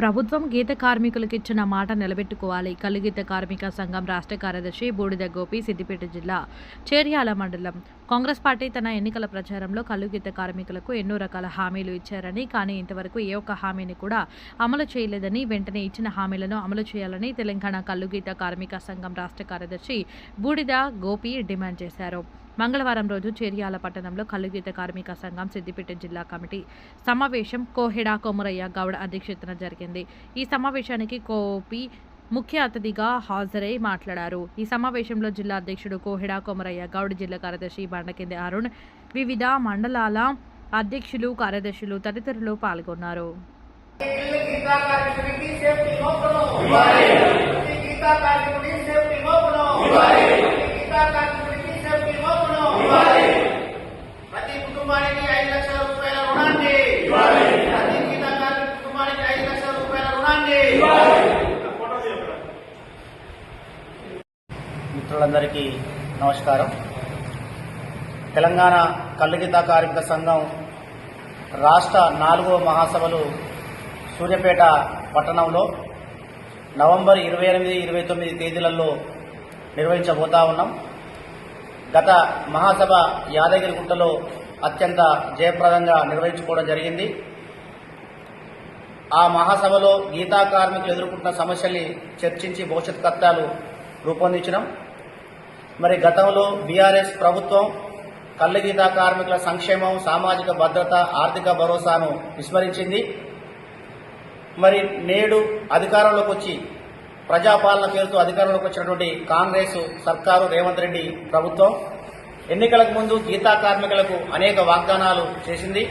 ప్రభుత్వం గీత కార్మికులకు ఇచ్చిన మాట నిలబెట్టుకోవాలి. కలిగీత కార్మిక సంఘం రాష్ట్ర కార్యదర్శి బూడిద గోపి సిద్దిపేట జిల్లా చేర్యాల మండలం. కాంగ్రెస్ పార్టీ తన ఎన్నికల ప్రచారంలో కలుగీత కార్మికులకు ఎన్నో రకాల హామీలు ఇచ్చారని కానీ ఇంతవరకు ఏ ఒక్క హామీని కూడా అమలు చేయలేదని వెంటనే ఇచ్చిన హామీలను అమలు చేయాలని తెలంగాణ కల్లుగీత కార్మిక సంఘం రాష్ట్ర కార్యదర్శి బూడిద గోపి డిమాండ్ చేశారు. మంగళవారం రోజు చేర్యాల పట్టణంలో కల్లుగీత కార్మిక సంఘం సిద్దిపేట జిల్లా కమిటీ సమావేశం కోహెడా కొమరయ్య గౌడ్ అధ్యక్షతన జరిగింది. ఈ సమావేశానికి కోపి ముఖ్య అతిథిగా హాజరై మాట్లాడారు. ఈ సమావేశంలో జిల్లా అధ్యక్షుడు కోహెడా కొమరయ్య గౌడ్ జిల్లా కార్యదర్శి బండకింది అరుణ్ వివిధ మండలాల అధ్యక్షులు కార్యదర్శులు తదితరులు పాల్గొన్నారు. గీతా కార్మికుడికి సేఫ్టీ మోపును ప్రతి గీతా కార్మికుడికి సేఫ్టీ మోపును ప్రతి గీతా కార్మికుడికి సేఫ్టీ మోపును ప్రతి కుటుంబానికి ఐదు లక్షల రూపాయల రుణాన్ని ప్రతి గీతా కార్మిక కుటుంబానికి ఐదు లక్షల రూపాయల రుణాన్ని అందరికీ నమస్కారం. తెలంగాణ కల్లుగిత కార్మిక సంఘం రాష్ట్ర నాలుగవ మహాసభలు సూర్యాపేట పట్టణంలో నవంబర్ ఇరవై ఎనిమిది ఇరవై తొమ్మిది తేదీలలో నిర్వహించబోతా ఉన్నాం. గత మహాసభ యాదగిరిగుట్టలో అత్యంత జయప్రదంగా నిర్వహించుకోవడం జరిగింది. ఆ మహాసభలో గీతా కార్మికులు ఎదుర్కొంటున్న సమస్యల్ని చర్చించి భవిష్యత్ కత్తాలు రూపొందించడం మరి గతంలో బీఆర్ఎస్ ప్రభుత్వం కళ్ళు గీతా కార్మికుల సంక్షేమం సామాజిక భద్రత ఆర్థిక భరోసాను విస్మరించింది. మరి నేడు అధికారంలోకి వచ్చి ప్రజాపాలన పేరుతో అధికారంలోకి వచ్చినటువంటి కాంగ్రెస్ సర్కారు రేవంత్ రెడ్డి ప్రభుత్వం ఎన్నికలకు ముందు గీతా కార్మికులకు అనేక వాగ్దానాలు చేసింది.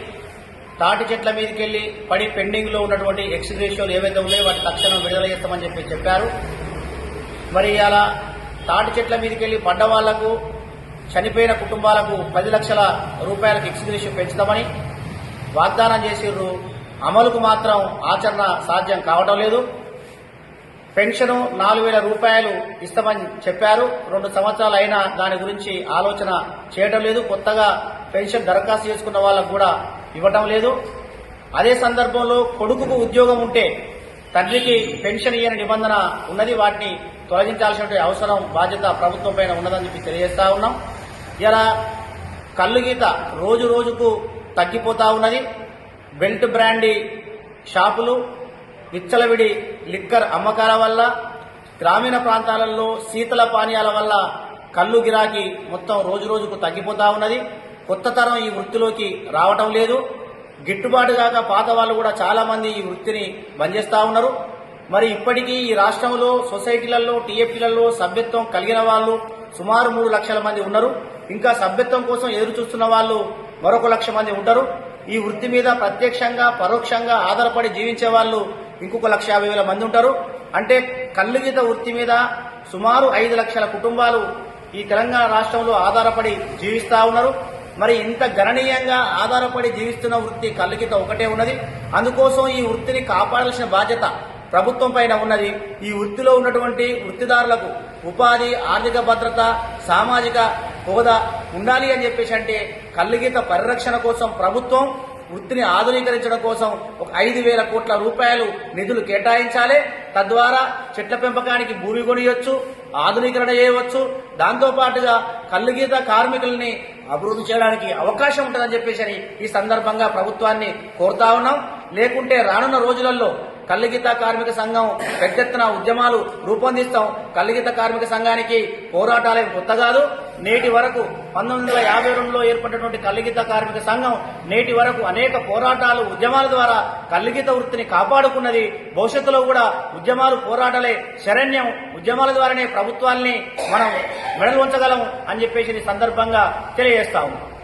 తాటి చెట్ల మీదకెళ్ళి పడి పెండింగ్లో ఉన్నటువంటి ఎక్స్గ్రేషియోలు ఏవైతే ఉన్నాయో వాటి తక్షణం విడుదల చేస్తామని చెప్పి చెప్పారు. మరి అలా తాటి చెట్ల మీదకెళ్ళి పడ్డ వాళ్ళకు చనిపోయిన కుటుంబాలకు పది లక్షల రూపాయలకు ఎక్స్గ్రేషన్ పెంచుతామని వాగ్దానం చేసిర్రు. అమలుకు మాత్రం ఆచరణ సాధ్యం కావడం లేదు. పెన్షన్ నాలుగు వేల రూపాయలు ఇస్తామని చెప్పారు. రెండు సంవత్సరాలు అయినా దాని గురించి ఆలోచన చేయడం లేదు. కొత్తగా పెన్షన్ దరఖాస్తు చేసుకున్న వాళ్ళకు కూడా ఇవ్వటం లేదు. అదే సందర్భంలో కొడుకుకు ఉద్యోగం ఉంటే తండ్రికి పెన్షన్ ఇయ్యని నిబంధన ఉన్నది. వాటిని తొలగించాల్సిన అవసరం బాధ్యత ప్రభుత్వం పైన ఉన్నదని చెప్పి తెలియజేస్తా ఉన్నాం. ఇలా కళ్ళు గీత రోజు రోజుకు తగ్గిపోతా ఉన్నది. బెల్ట్ బ్రాండీ షాపులు విచ్చలవిడి లిక్కర్ అమ్మకాల వల్ల గ్రామీణ ప్రాంతాలలో శీతల పానీయాల వల్ల కళ్ళు గిరాకీ మొత్తం రోజు రోజుకు తగ్గిపోతా ఉన్నది. కొత్త తరం ఈ వృత్తిలోకి రావటం లేదు. గిట్టుబాటు కాక పాత వాళ్ళు కూడా చాలామంది ఈ వృత్తిని బంద్ చేస్తా ఉన్నారు. మరి ఇప్పటికీ ఈ రాష్ట్రంలో సొసైటీలలో టీఎఫ్టీలలో సభ్యత్వం కలిగిన వాళ్ళు సుమారు మూడు లక్షల మంది ఉన్నారు. ఇంకా సభ్యత్వం కోసం ఎదురు చూస్తున్న వాళ్ళు మరొక లక్ష మంది ఉంటారు. ఈ వృత్తి మీద ప్రత్యక్షంగా పరోక్షంగా ఆధారపడి జీవించే వాళ్ళు ఇంకొక లక్ష యాభై వేల మంది ఉంటారు. అంటే కల్లుగీత వృత్తి మీద సుమారు ఐదు లక్షల కుటుంబాలు ఈ తెలంగాణ రాష్ట్రంలో ఆధారపడి జీవిస్తా ఉన్నారు. మరి ఇంత గణనీయంగా ఆధారపడి జీవిస్తున్న వృత్తి కల్లుగీత ఒకటే ఉన్నది. అందుకోసం ఈ వృత్తిని కాపాడాల్సిన బాధ్యత ప్రభుత్వం పైన ఉన్నది ఈ వృత్తిలో ఉన్నటువంటి వృత్తిదారులకు ఉపాధి ఆర్థిక భద్రత సామాజిక హోదా ఉండాలి అని చెప్పేసి అంటే కల్లుగీత పరిరక్షణ కోసం ప్రభుత్వం వృత్తిని ఆధునీకరించడం కోసం ఒక ఐదు వేల కోట్ల రూపాయలు నిధులు కేటాయించాలి. తద్వారా చెట్ల పెంపకానికి భూమి కొనియొచ్చు ఆధునీకరణ చేయవచ్చు. దాంతోపాటుగా కల్లుగీత కార్మికుల్ని అభివృద్ధి చేయడానికి అవకాశం ఉంటుందని చెప్పేసి అని ఈ సందర్భంగా ప్రభుత్వాన్ని కోరుతా ఉన్నాం. లేకుంటే రానున్న రోజులలో కల్లుగీత కార్మిక సంఘం పెద్ద ఎత్తున ఉద్యమాలు రూపొందిస్తాం. కల్లుగీత కార్మిక సంఘానికి పోరాటాలే కొత్త కాదు. నేటి వరకు పంతొమ్మిది వందల యాభై రెండులో ఏర్పడినటువంటి కల్లుగీత కార్మిక సంఘం నేటి వరకు అనేక పోరాటాలు ఉద్యమాల ద్వారా కల్లుగీత వృత్తిని కాపాడుకున్నది. భవిష్యత్తులో కూడా ఉద్యమాలు పోరాటాలే శరణ్యం. ఉద్యమాల ద్వారానే ప్రభుత్వాల్ని మనం మెడలు ఉంచగలం అని చెప్పేసి ఈ సందర్భంగా తెలియజేస్తా ఉన్నాం.